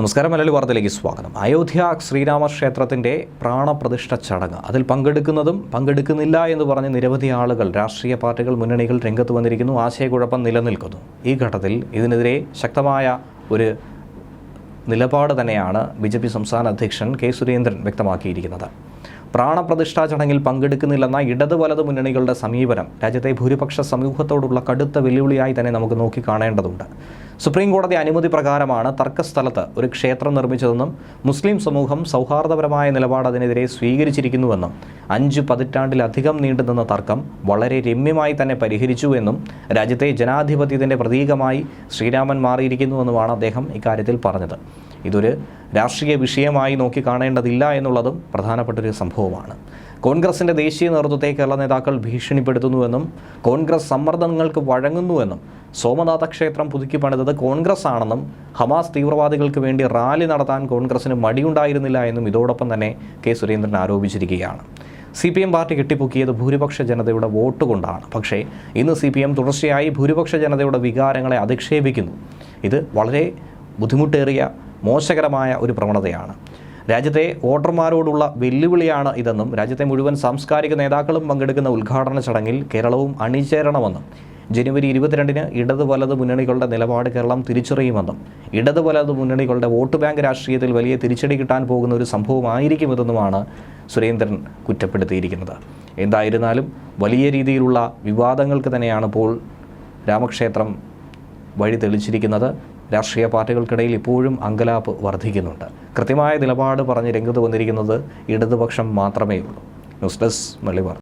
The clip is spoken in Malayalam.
നമസ്കാരം മലയാളി വാർത്തയിലേക്ക് സ്വാഗതം. അയോധ്യ ശ്രീരാമ ക്ഷേത്രത്തിന്റെ പ്രാണപ്രതിഷ്ഠ ചടങ്ങ്. അതിൽ പങ്കെടുക്കുന്നതും പങ്കെടുക്കുന്നില്ല എന്ന് പറഞ്ഞ് നിരവധി ആളുകൾ രാഷ്ട്രീയ പാർട്ടികൾ മുന്നണികൾ രംഗത്ത് വന്നിരിക്കുന്നു. ആശയക്കുഴപ്പം നിലനിൽക്കുന്നു. ഈ ഘട്ടത്തിൽ ഇതിനെതിരെ ശക്തമായ ഒരു നിലപാട് തന്നെയാണ് ബി ജെ പി സംസ്ഥാന അധ്യക്ഷൻ കെ സുരേന്ദ്രൻ വ്യക്തമാക്കിയിരിക്കുന്നത്. പ്രാണപ്രതിഷ്ഠാ ചടങ്ങിൽ പങ്കെടുക്കുന്നില്ലെന്ന ഇടത് വലത് മുന്നണികളുടെ സമീപനം രാജ്യത്തെ ഭൂരിപക്ഷ സമൂഹത്തോടുള്ള കടുത്ത വെല്ലുവിളിയായി തന്നെ നമുക്ക് നോക്കിക്കാണേണ്ടതുണ്ട്. സുപ്രീം കോടതി അനുമതി പ്രകാരമാണ് തർക്കസ്ഥലത്ത് ഒരു ക്ഷേത്രം നിർമ്മിച്ചതെന്നും മുസ്ലിം സമൂഹം സൗഹാർദ്ദപരമായ നിലപാട് അതിനെതിരെ സ്വീകരിച്ചിരിക്കുന്നുവെന്നും അഞ്ച് പതിറ്റാണ്ടിലധികം നീണ്ടുനിന്ന തർക്കം വളരെ രമ്യമായി തന്നെ പരിഹരിച്ചുവെന്നും രാജ്യത്തെ ജനാധിപത്യത്തിന്റെ പ്രതീകമായി ശ്രീരാമൻ മാറിയിരിക്കുന്നുവെന്നുമാണ് അദ്ദേഹം ഇക്കാര്യത്തിൽ പറഞ്ഞത്. ഇതൊരു രാഷ്ട്രീയ വിഷയമായി നോക്കി കാണേണ്ടതില്ല എന്നുള്ളതും പ്രധാനപ്പെട്ട ഒരു സംഭവമാണ്. കോൺഗ്രസിന്റെ ദേശീയ നേതൃത്വത്തെ കേരള നേതാക്കൾ ഭീഷണിപ്പെടുത്തുന്നുവെന്നും കോൺഗ്രസ് സമ്മർദ്ദങ്ങൾക്ക് വഴങ്ങുന്നുവെന്നും സോമനാഥ ക്ഷേത്രം പുതുക്കി പണിതത് കോൺഗ്രസ് ആണെന്നും ഹമാസ് തീവ്രവാദികൾക്ക് വേണ്ടി റാലി നടത്താൻ കോൺഗ്രസിന് മടിയുണ്ടായിരുന്നില്ല എന്നും ഇതോടൊപ്പം തന്നെ കെ സുരേന്ദ്രൻ ആരോപിച്ചിരിക്കുകയാണ്. സി പി എം പാർട്ടി കെട്ടിപ്പൊക്കിയത് ഭൂരിപക്ഷ ജനതയുടെ വോട്ട് കൊണ്ടാണ്. പക്ഷേ ഇന്ന് സി പി എം തുടർച്ചയായി ഭൂരിപക്ഷ ജനതയുടെ വികാരങ്ങളെ അധിക്ഷേപിക്കുന്നു. ഇത് വളരെ ബുദ്ധിമുട്ടേറിയ മോശകരമായ ഒരു പ്രവണതയാണ്. രാജ്യത്തെ വോട്ടർമാരോടുള്ള വെല്ലുവിളിയാണ് ഇതെന്നും രാജ്യത്തെ മുഴുവൻ സാംസ്കാരിക നേതാക്കളും പങ്കെടുക്കുന്ന ഉദ്ഘാടന ചടങ്ങിൽ കേരളവും അണിചേരണമെന്നും ജനുവരി ഇരുപത്തിരണ്ടിന് ഇടത് വലത് മുന്നണികളുടെ നിലപാട് കേരളം തിരിച്ചറിയുമെന്നും ഇടത് വലത് മുന്നണികളുടെ വോട്ട് ബാങ്ക് രാഷ്ട്രീയത്തിൽ വലിയ തിരിച്ചടി കിട്ടാൻ പോകുന്ന ഒരു സംഭവമായിരിക്കുമെന്നുമാണ് സുരേന്ദ്രൻ കുറ്റപ്പെടുത്തിയിരിക്കുന്നത്. എന്തായിരുന്നാലും വലിയ രീതിയിലുള്ള വിവാദങ്ങൾക്ക് തന്നെയാണ് ഇപ്പോൾ രാമക്ഷേത്രം വഴി തെളിച്ചിരിക്കുന്നത്. രാഷ്ട്രീയ പാർട്ടികൾക്കിടയിൽ ഇപ്പോഴും അങ്കലാപ്പ് വർദ്ധിക്കുന്നുണ്ട്. കൃത്യമായ നിലപാട് പറഞ്ഞ് രംഗത്ത് വന്നിരിക്കുന്നത് ഇടതുപക്ഷം മാത്രമേ ഉള്ളൂ ന്യൂസ് ഡെസ്ക് മലബാർ.